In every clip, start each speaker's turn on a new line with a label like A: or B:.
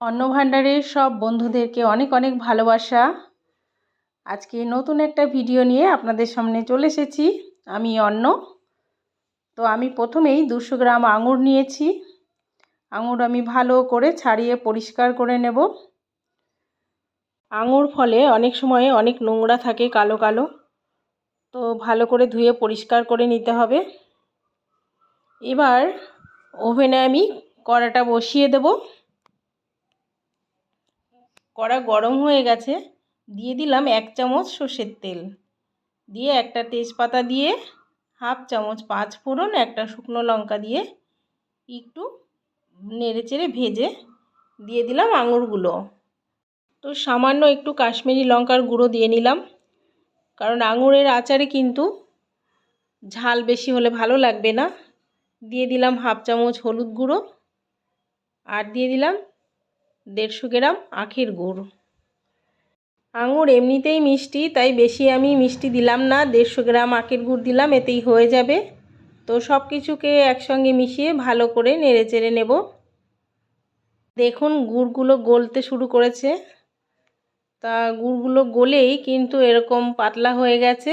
A: অন্নভাণ্ডারের সব বন্ধুদেরকে অনেক অনেক ভালোবাসা। আজকে নতুন একটা ভিডিও নিয়ে আপনাদের সামনে চলে এসেছি। আমি অন্ন। তো আমি প্রথমেই দুশো গ্রাম আঙুর নিয়েছি। আঙুর আমি ভালো করে ছাড়িয়ে পরিষ্কার করে নেব। আঙুর ফলে অনেক সময় অনেক নোংরা থাকে কালো কালো। তো ভালো করে ধুয়ে পরিষ্কার করে নিতে হবে। এবার ওভেনে আমি কড়াটা বসিয়ে দেবো। কড়া গরম হয়ে গেছে, দিয়ে দিলাম এক চামচ সর্ষের তেল। দিয়ে একটা তেজপাতা দিয়ে হাফ চামচ পাঁচ ফোড়ন, একটা শুকনো লঙ্কা দিয়ে একটু নেড়ে চেড়ে ভেজে দিয়ে দিলাম আঙুরগুলো। তো সামান্য একটু কাশ্মীরি লঙ্কার গুঁড়ো দিয়ে নিলাম, কারণ আঙুরের আচারে কিন্তু ঝাল বেশি হলে ভালো লাগবে না। দিয়ে দিলাম হাফ চামচ হলুদ গুঁড়ো, আর দিয়ে দিলাম দেড়শো গ্রাম আখের গুড়। আঙুর এমনিতেই মিষ্টি, তাই বেশি আমি মিষ্টি দিলাম না। দেড়শো গ্রাম আখের গুড় দিলাম, এতেই হয়ে যাবে। তো সব কিছুকে একসঙ্গে মিশিয়ে ভালো করে নেড়ে চেড়ে নেব। দেখুন, গুড়গুলো গলতে শুরু করেছে। তা গুড়গুলো গলেই কিন্তু এরকম পাতলা হয়ে গেছে,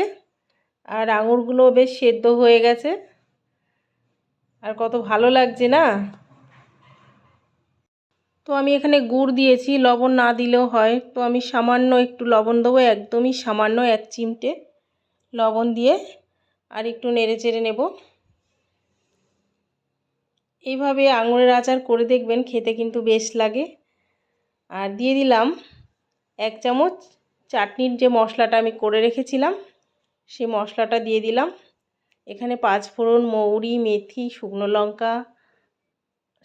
A: আর আঙুরগুলো বেশ সেদ্ধ হয়ে গেছে। আর কত ভালো লাগছে না? তো আমি এখানে গুড় দিয়েছি, লবণ না দিলেও হয়। তো আমি সামান্য একটু লবণ দেবো, একদমই সামান্য এক চিমটে লবণ দিয়ে আর একটু নেড়ে চেড়ে নেব। এইভাবে আঙুরের আচার করে দেখবেন, খেতে কিন্তু বেশ লাগে। আর দিয়ে দিলাম এক চামচ চাটনির যে মশলাটা আমি করে রেখেছিলাম, সেই মশলাটা দিয়ে দিলাম। এখানে পাঁচ ফোড়ন মৌরি, মেথি, শুকনো লঙ্কা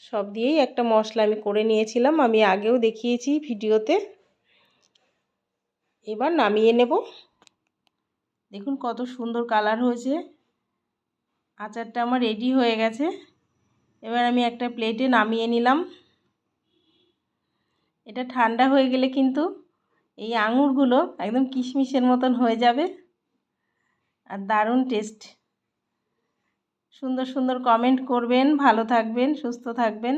A: সব দিয়েই একটা মশলা আমি করে নিয়েছিলাম। আমি আগেও দেখিয়েছি ভিডিওতে। এবার নামিয়ে নেব। দেখুন কত সুন্দর কালার হয়েছে। আচারটা আমার রেডি হয়ে গেছে। এবার আমি একটা প্লেটে নামিয়ে নিলাম। এটা ঠান্ডা হয়ে গেলে কিন্তু এই আঙুরগুলো একদম কিশমিশের মতন হয়ে যাবে। আর দারুণ টেস্ট সুন্দর সুন্দর কমেন্ট করবেন ভালো থাকবেন সুস্থ থাকবেন।